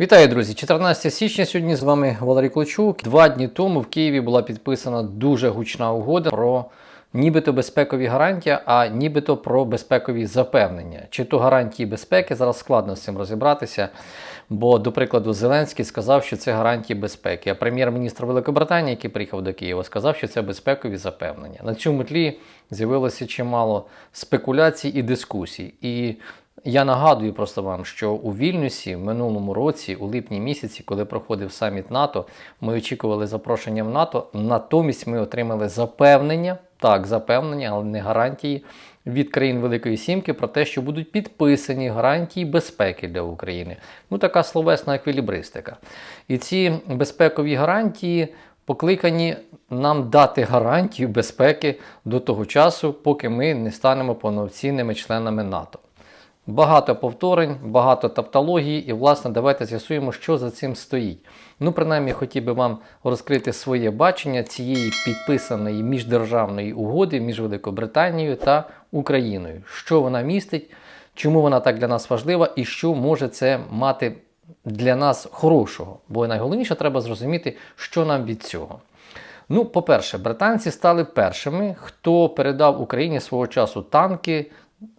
Вітаю, друзі! 14 січня сьогодні з вами Валерій Клочук. Два дні тому в Києві була підписана дуже гучна угода про нібито безпекові гарантії, а нібито про безпекові запевнення. Чи то гарантії безпеки, зараз складно з цим розібратися. Бо, до прикладу, Зеленський сказав, що це гарантії безпеки. А прем'єр-міністр Великобританії, який приїхав до Києва, сказав, що це безпекові запевнення. На цьому тлі з'явилося чимало спекуляцій і дискусій. І я нагадую просто вам, що у Вільнюсі в минулому році, у липні місяці, коли проходив саміт НАТО, ми очікували запрошення в НАТО. Натомість ми отримали запевнення, так, запевнення, але не гарантії від країн Великої Сімки про те, що будуть підписані гарантії безпеки для України. Ну, така словесна еквілібристика. І ці безпекові гарантії покликані нам дати гарантію безпеки до того часу, поки ми не станемо повноцінними членами НАТО. Багато повторень, багато тавтології, і, власне, давайте з'ясуємо, що за цим стоїть. Ну, принаймні, хотів би вам розкрити своє бачення цієї підписаної міждержавної угоди між Великобританією та Україною. Що вона містить, чому вона так для нас важлива і що може це мати для нас хорошого. Бо найголовніше треба зрозуміти, що нам від цього. Ну, по-перше, британці стали першими, хто передав Україні свого часу танки,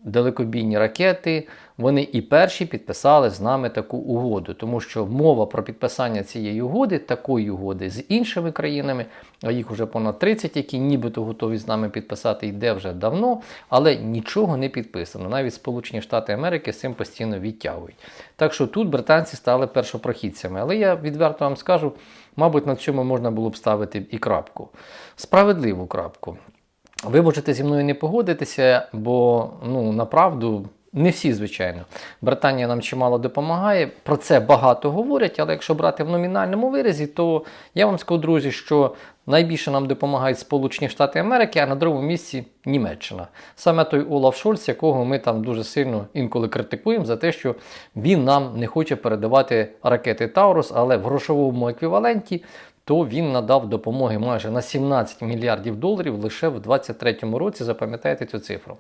далекобійні ракети. Вони і перші підписали з нами таку угоду, тому що мова про підписання цієї угоди, такої угоди з іншими країнами, а їх вже понад 30, які нібито готові з нами підписати, йде вже давно, але нічого не підписано. Навіть Сполучені Штати Америки з цим постійно відтягують. Так що тут британці стали першопрохідцями. Але я відверто вам скажу, мабуть, на цьому можна було б ставити і крапку. Справедливу крапку. Ви можете зі мною не погодитися, бо ну направду. Не всі, звичайно. Британія нам чимало допомагає. Про це багато говорять, але якщо брати в номінальному виразі, то я вам скажу, друзі, що найбільше нам допомагають Сполучені Штати Америки, а на другому місці Німеччина. Саме той Олаф Шольц, якого ми там дуже сильно інколи критикуємо за те, що він нам не хоче передавати ракети Таурус, але в грошовому еквіваленті. То він надав допомоги майже на 17 мільярдів доларів лише в 2023 році. Запам'ятайте цю цифру.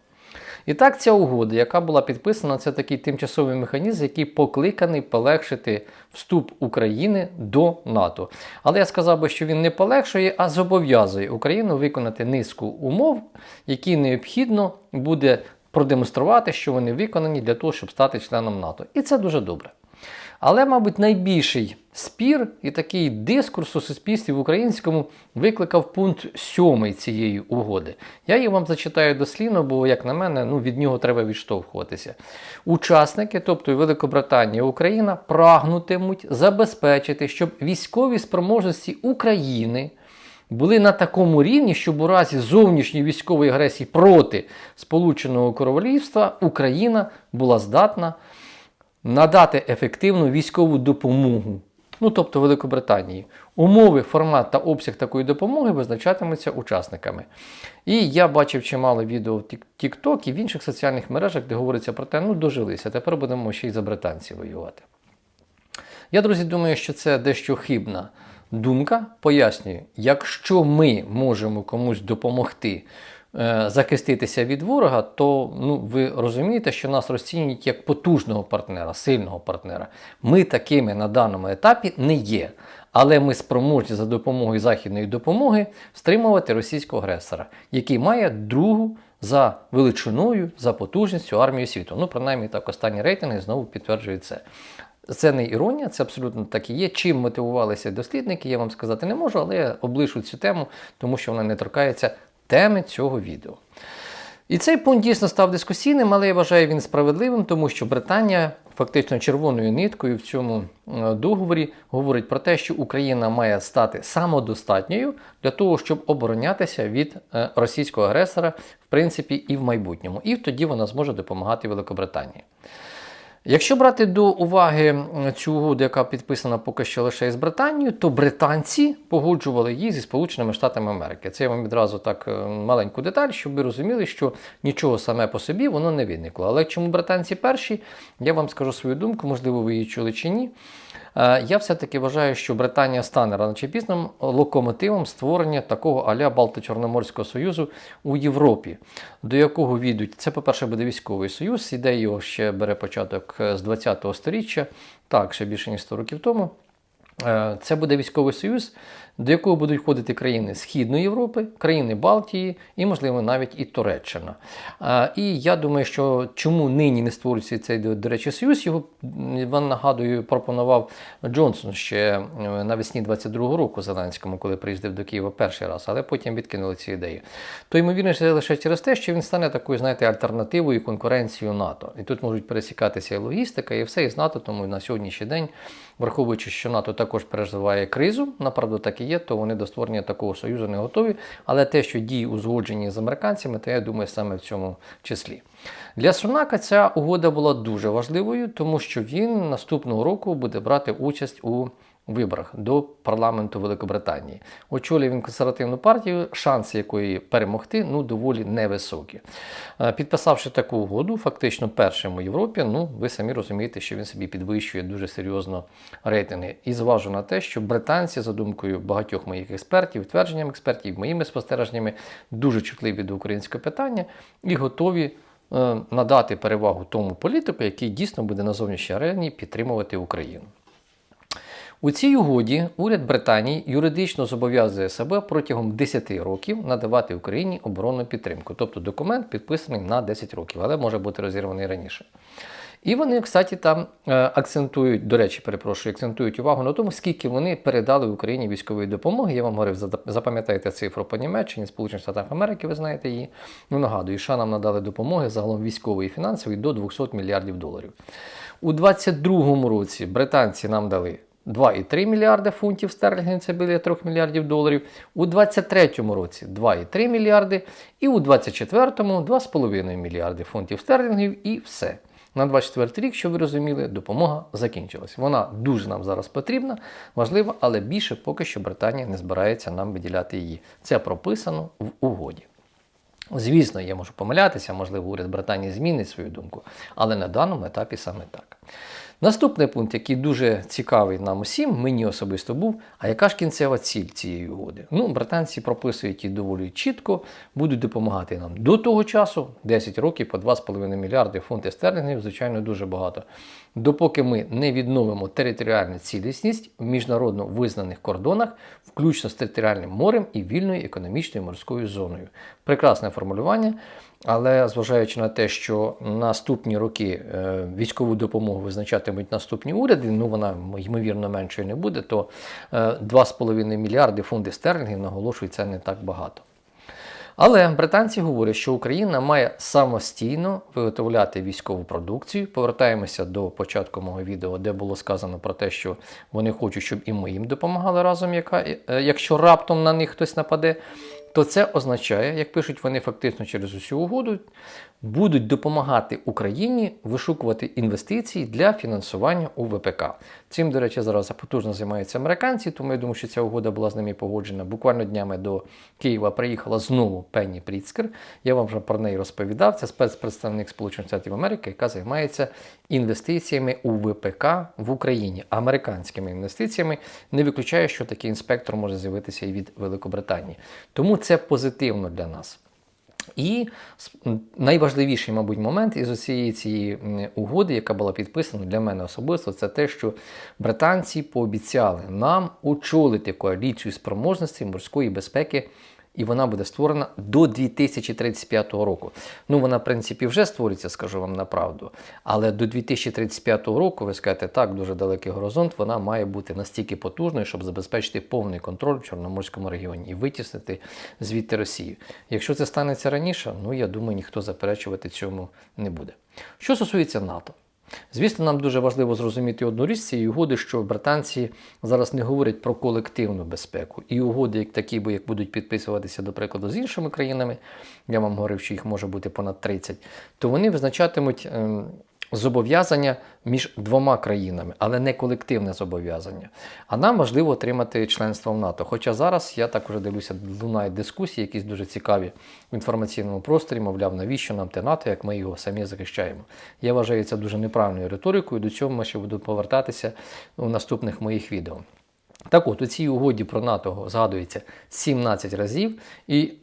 І так, ця угода, яка була підписана, це такий тимчасовий механізм, який покликаний полегшити вступ України до НАТО. Але я сказав би, що він не полегшує, а зобов'язує Україну виконати низку умов, які необхідно буде продемонструвати, що вони виконані для того, щоб стати членом НАТО. І це дуже добре. Але, мабуть, найбільший спір і такий дискурс у суспільстві в українському викликав пункт 7 цієї угоди. Я її вам зачитаю дослівно, бо, як на мене, ну, від нього треба відштовхуватися. Учасники, тобто Великобританія і Україна, прагнутимуть забезпечити, щоб військові спроможності України. Були на такому рівні, щоб у разі зовнішньої військової агресії проти Сполученого Королівства Україна була здатна надати ефективну військову допомогу, ну тобто Великобританії. Умови, формат та обсяг такої допомоги визначатимуться учасниками. І я бачив чимало відео в TikTok і в інших соціальних мережах, де говориться про те, ну дожилися, тепер будемо ще й за британців воювати. Я, друзі, думаю, що це дещо хибна думка. Пояснюю, якщо ми можемо комусь допомогти захиститися від ворога, то ну, ви розумієте, що нас розцінюють як потужного партнера, сильного партнера. Ми такими на даному етапі не є. Але ми спроможні за допомогою західної допомоги стримувати російського агресора, який має другу за величиною, за потужністю армію світу. Ну, принаймні так останні рейтинги знову підтверджують це. Це не іронія, це абсолютно так і є. Чим мотивувалися дослідники, я вам сказати не можу, але я облишу цю тему, тому що вона не торкається теми цього відео. І цей пункт дійсно став дискусійним, але я вважаю він справедливим, тому що Британія фактично червоною ниткою в цьому е, договорі говорить про те, що Україна має стати самодостатньою для того, щоб оборонятися від е, російського агресора, в принципі, і в майбутньому. І тоді вона зможе допомагати Великобританії. Якщо брати до уваги цю угоду, яка підписана поки що лише із Британією, то британці погоджували її зі Сполученими Штатами Америки. Це я вам відразу так е, маленьку деталь, щоб ви розуміли, що нічого саме по собі воно не виникло. Але чому британці перші, я вам скажу свою думку, можливо, ви її чули чи ні. Е, Я все-таки вважаю, що Британія стане рано чи пізно локомотивом створення такого аля Балто-Чорноморського союзу у Європі, до якого війдуть. Це, по-перше, буде військовий союз. Його ще бере початок з 20-го сторіччя, так, ще більше ніж 100 років тому. Е, Це буде військовий союз, до якого будуть входити країни Східної Європи, країни Балтії і, можливо, навіть і Туреччина. Е, І я думаю, що чому нині не створюється цей, до речі, союз, його вам нагадую, пропонував Джонсон ще е, навесні 22-го року Зеленському, коли приїздив до Києва перший раз, але потім відкинули цю ідею. То ймовірніше лише через те, що він стане такою, знаєте, альтернативою конкуренцією НАТО. І тут можуть пересікатися і логістика, і все із НАТО, тому на сьогоднішній день, враховуючи, що НАТО також переживає кризу, направду так і є, то вони до створення такого союзу не готові. Але те, що дії узгоджені з американцями, то я думаю, саме в цьому числі. Для Сунака ця угода була дуже важливою, тому що він наступного року буде брати участь у виборах до парламенту Великобританії. Очолює він консервативну партію, шанси якої перемогти ну доволі невисокі. Е, Підписавши таку угоду, фактично першим у Європі, ну ви самі розумієте, що він собі підвищує дуже серйозно рейтинги. І зважу на те, що британці, за думкою багатьох моїх експертів, твердженням експертів, моїми спостереженнями, дуже чутливі до українського питання і готові е, надати перевагу тому політику, який дійсно буде на зовнішній арені підтримувати Україну. У цій угоді уряд Британії юридично зобов'язує себе протягом 10 років надавати Україні оборонну підтримку. Тобто документ підписаний на 10 років, але може бути розірваний раніше. І вони, кстати, там е, акцентують, до речі, перепрошую, акцентують увагу на тому, скільки вони передали Україні військової допомоги. Я вам говорив, запам'ятайте цифру по Німеччині, Сполучених Штатах Америки, ви знаєте її. Ну нагадую, США нам надали допомоги загалом військової і фінансової до 200 мільярдів доларів. У 2022 році британці нам дали 2,3 мільярди фунтів стерлінгів, це біля 3 мільярдів доларів. У 2023 році 2,3 мільярди, і у 2024 2,5 мільярди фунтів стерлінгів, і все. На 24 рік, щоб ви розуміли, допомога закінчилась. Вона дуже нам зараз потрібна, важлива, але більше поки що Британія не збирається нам виділяти її. Це прописано в угоді. Звісно, я можу помилятися, можливо, уряд Британії змінить свою думку, але на даному етапі саме так. Наступний пункт, який дуже цікавий нам усім, мені особисто був, а яка ж кінцева ціль цієї угоди? Ну, британці прописують її доволі чітко, будуть допомагати нам до того часу, 10 років по 2,5 мільярди фунтів стерлінгів, звичайно, дуже багато. Допоки ми не відновимо територіальну цілісність в міжнародно визнаних кордонах, включно з територіальним морем і вільною економічною морською зоною. Прекрасне формулювання. Але зважаючи на те, що наступні роки е, військову допомогу визначатимуть наступні уряди, ну вона ймовірно меншою не буде, то е, 2,5 мільярди фунтів стерлінгів наголошують, це не так багато. Але британці говорять, що Україна має самостійно виготовляти військову продукцію. Повертаємося до початку мого відео, де було сказано про те, що вони хочуть, щоб і ми їм допомагали разом, яка, е, якщо раптом на них хтось нападе. То це означає, як пишуть вони фактично через усю угоду, будуть допомагати Україні вишукувати інвестиції для фінансування у ВПК. Цим, до речі, зараз потужно займаються американці, тому я думаю, що ця угода була з ними погоджена. Буквально днями до Києва приїхала знову Пенні Пріцкер. Я вам вже про неї розповідав. Це спецпредставник Сполучених Штатів Америки, яка займається інвестиціями у ВПК в Україні, американськими інвестиціями. Не виключає, що такий інспектор може з'явитися і від Великобританії. Тому це позитивно для нас. І найважливіший, мабуть, момент із усієї цієї угоди, яка була підписана для мене особисто, це те, що британці пообіцяли нам очолити коаліцію спроможностей морської безпеки, і вона буде створена до 2035 року. Ну, вона, в принципі, вже створюється, скажу вам на правду. Але до 2035 року, ви скажете, так, дуже далекий горизонт, вона має бути настільки потужною, щоб забезпечити повний контроль в Чорноморському регіоні і витіснити звідти Росію. Якщо це станеться раніше, ну я думаю, ніхто заперечувати цьому не буде. Що стосується НАТО. Звісно, нам дуже важливо зрозуміти одну річ цієї угоди, що британці зараз не говорять про колективну безпеку. І угоди, як такі, бо як будуть підписуватися, до прикладу, з іншими країнами, я вам говорив, що їх може бути понад 30, то вони визначатимуть ем, зобов'язання між двома країнами, але не колективне зобов'язання. А нам важливо отримати членство в НАТО. Хоча зараз я так уже дивлюся, лунають дискусії, якісь дуже цікаві в інформаційному просторі, мовляв, навіщо нам те НАТО, як ми його самі захищаємо. Я вважаю це дуже неправильною риторикою. До цього ми ще буду повертатися у наступних моїх відео. Так от, у цій угоді про НАТО згадується 17 разів, і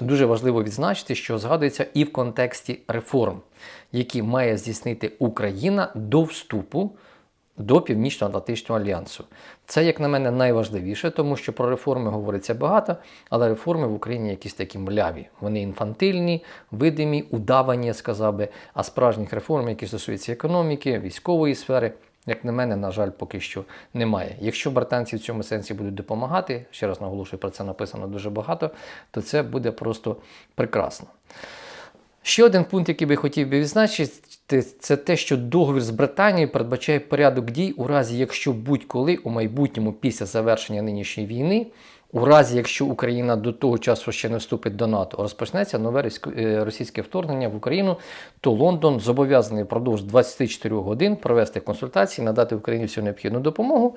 дуже важливо відзначити, що згадується і в контексті реформ, які має здійснити Україна до вступу до Північно-Атлантичного альянсу. Це, як на мене, найважливіше, тому що про реформи говориться багато, але реформи в Україні якісь такі мляві. Вони інфантильні, видимі, удавані, сказав би. А справжніх реформ, які стосуються економіки, військової сфери, як на мене, на жаль, поки що немає. Якщо британці в цьому сенсі будуть допомагати, ще раз наголошую, про це написано дуже багато, то це буде просто прекрасно. Ще один пункт, який би хотів би відзначити, це те, що договір з Британією передбачає порядок дій у разі, якщо будь-коли у майбутньому після завершення нинішньої війни, у разі якщо Україна до того часу ще не вступить до НАТО, розпочнеться нове е, російське вторгнення в Україну, то Лондон зобов'язаний впродовж 24 годин провести консультації, надати Україні всю необхідну допомогу.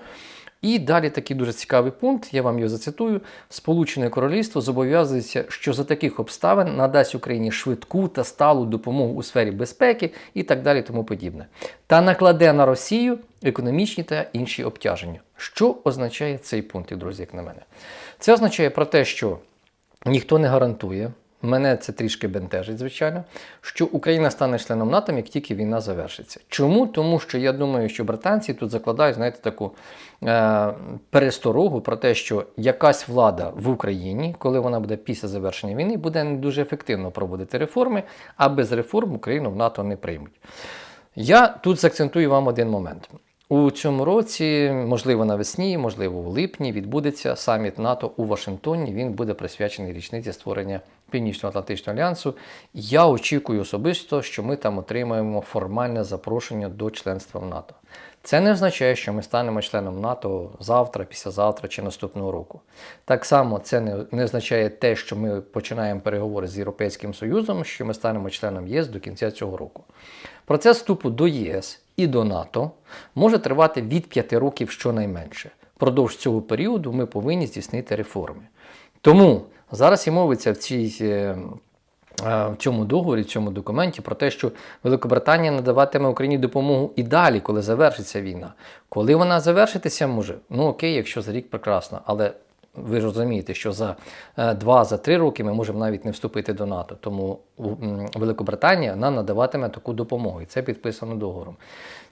І далі такий дуже цікавий пункт, я вам його зацитую. Сполучене Королівство зобов'язується, що за таких обставин надасть Україні швидку та сталу допомогу у сфері безпеки і так далі, тому подібне. Та накладе на Росію економічні та інші обтяження. Що означає цей пункт, друзі, як на мене? Це означає про те, що ніхто не гарантує. Мене це трішки бентежить, звичайно, що Україна стане членом НАТО, як тільки війна завершиться. Чому? Тому що я думаю, що британці тут закладають, знаєте, таку е, пересторогу про те, що якась влада в Україні, коли вона буде після завершення війни, буде не дуже ефективно проводити реформи, а без реформ Україну в НАТО не приймуть. Я тут заакцентую вам один момент. У цьому році, можливо, навесні, можливо, у липні, відбудеться саміт НАТО у Вашингтоні. Він буде присвячений річниці створення Північно-Атлантичного альянсу. Я очікую особисто, що ми там отримаємо формальне запрошення до членства в НАТО. Це не означає, що ми станемо членом НАТО завтра, післязавтра чи наступного року. Так само це не, не означає те, що ми починаємо переговори з Європейським Союзом, що ми станемо членом ЄС до кінця цього року. Процес вступу до ЄС і до НАТО може тривати від 5 років щонайменше. Продовж цього періоду ми повинні здійснити реформи. Тому зараз і мовиться в цій. е, е, В цьому договорі, в цьому документі про те, що Великобританія надаватиме Україні допомогу і далі, коли завершиться війна. Коли вона завершитися може, ну окей, якщо за рік прекрасно, але ви розумієте, що за 2-3 роки ми можемо навіть не вступити до НАТО. Тому Великобританія нам надаватиме таку допомогу, і це підписано договором.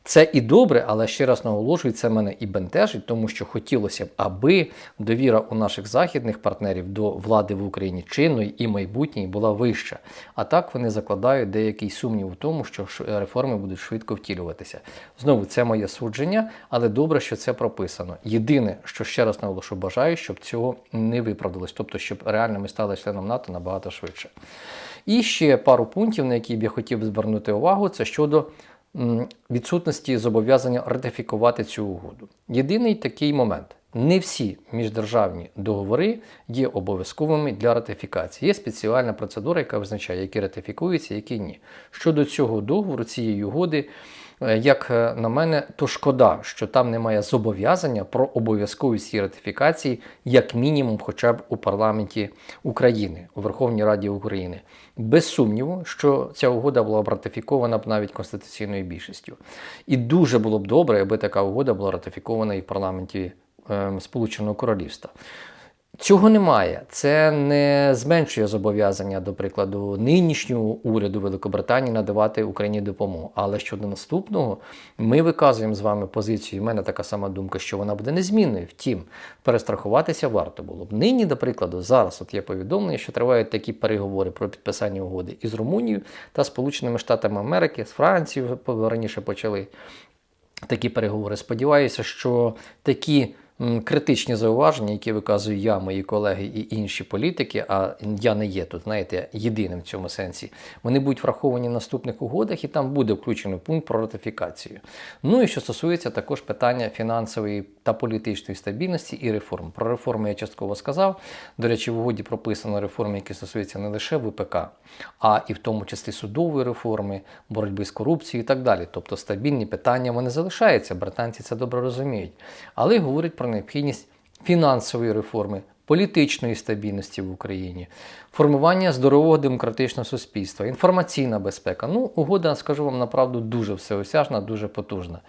Це і добре, але ще раз наголошую, це мене і бентежить, тому що хотілося б, аби довіра у наших західних партнерів до влади в Україні чинної і майбутньої була вища. А так вони закладають деякий сумнів у тому, що реформи будуть швидко втілюватися. Знову це моє судження, але добре, що це прописано. Єдине, що ще раз наголошу, бажаю, щоб цього не виправдалось, тобто, щоб реально ми стали членом НАТО набагато швидше. І ще пару пунктів, на які б я хотів звернути увагу, це щодо відсутності зобов'язання ратифікувати цю угоду. Єдиний такий момент. Не всі міждержавні договори є обов'язковими для ратифікації. Є спеціальна процедура, яка визначає, які ратифікуються, які ні. Щодо цього договору, цієї угоди, як е, на мене, то шкода, що там немає зобов'язання про обов'язковість ратифікації, як мінімум, хоча б у парламенті України, у Верховній Раді України. Без сумніву, що ця угода була б ратифікована б навіть конституційною більшістю. І дуже було б добре, аби така угода була ратифікована і в парламенті ем, Сполученого Королівства. Цього немає. Це не зменшує зобов'язання, до прикладу, нинішнього уряду Великобританії надавати Україні допомогу. Але щодо наступного, ми виказуємо з вами позицію. У мене така сама думка, що вона буде незмінною. Втім, перестрахуватися варто було б. Нині, до прикладу, зараз от є повідомлення, що тривають такі переговори про підписання угоди із Румунією та Сполученими Штатами Америки, з Францією раніше почали такі переговори. Сподіваюся, що такі критичні зауваження, які виказую я, мої колеги і інші політики, а я не є тут, знаєте, єдиним в цьому сенсі, вони будуть враховані в наступних угодах, і там буде включений пункт про ратифікацію. Ну і що стосується також питання фінансової та політичної стабільності і реформ. Про реформи я частково сказав. До речі, в угоді прописано реформи, які стосуються не лише ВПК, а і в тому числі судової реформи, боротьби з корупцією і так далі. Тобто стабільні питання вони залишаються. Британці це добре розуміють. Але говорять про необхідність фінансової реформи, політичної стабільності в Україні, формування здорового демократичного суспільства, інформаційна безпека. Ну, угода, скажу вам направду, дуже всеосяжна, дуже потужна.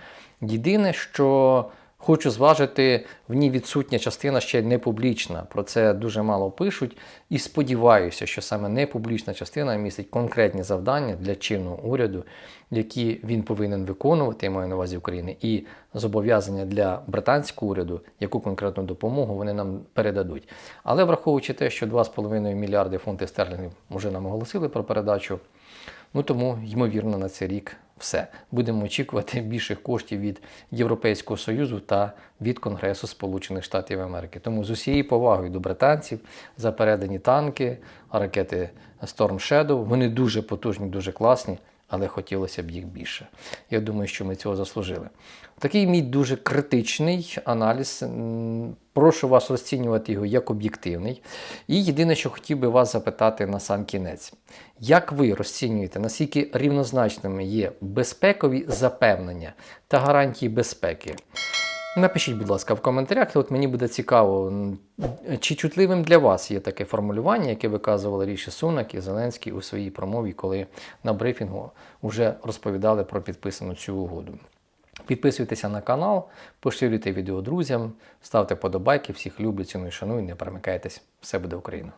Єдине, що Хочу зважити, в ній відсутня частина ще не публічна. Про це дуже мало пишуть. І сподіваюся, що саме непублічна частина містить конкретні завдання для чинного уряду, які він повинен виконувати, я маю на увазі України, і зобов'язання для британського уряду, яку конкретну допомогу вони нам передадуть. Але враховуючи те, що 2,5 мільярди фунтів стерлінгів вже нам оголосили про передачу, Ну тому, ймовірно, на цей рік все. Будемо очікувати більших коштів від Європейського Союзу та від Конгресу Сполучених Штатів Америки. Тому з усією повагою до британців за передані танки, ракети Storm Shadow. Вони дуже потужні, дуже класні, але хотілося б їх більше. Я думаю, що ми цього заслужили. Такий мій дуже критичний аналіз. Прошу вас розцінювати його як об'єктивний. І єдине, що хотів би вас запитати на сам кінець. Як ви розцінюєте, наскільки рівнозначними є безпекові запевнення та гарантії безпеки? Напишіть, будь ласка, в коментарях. От мені буде цікаво, чи чутливим для вас є таке формулювання, яке виказували Ріші Сунак і Зеленський у своїй промові, коли на брифінгу вже розповідали про підписану цю угоду. Підписуйтеся на канал, поширюйте відео друзям, ставте подобайки, всіх люблю, ціную, шаную, не перемикайтесь. Все буде Україна!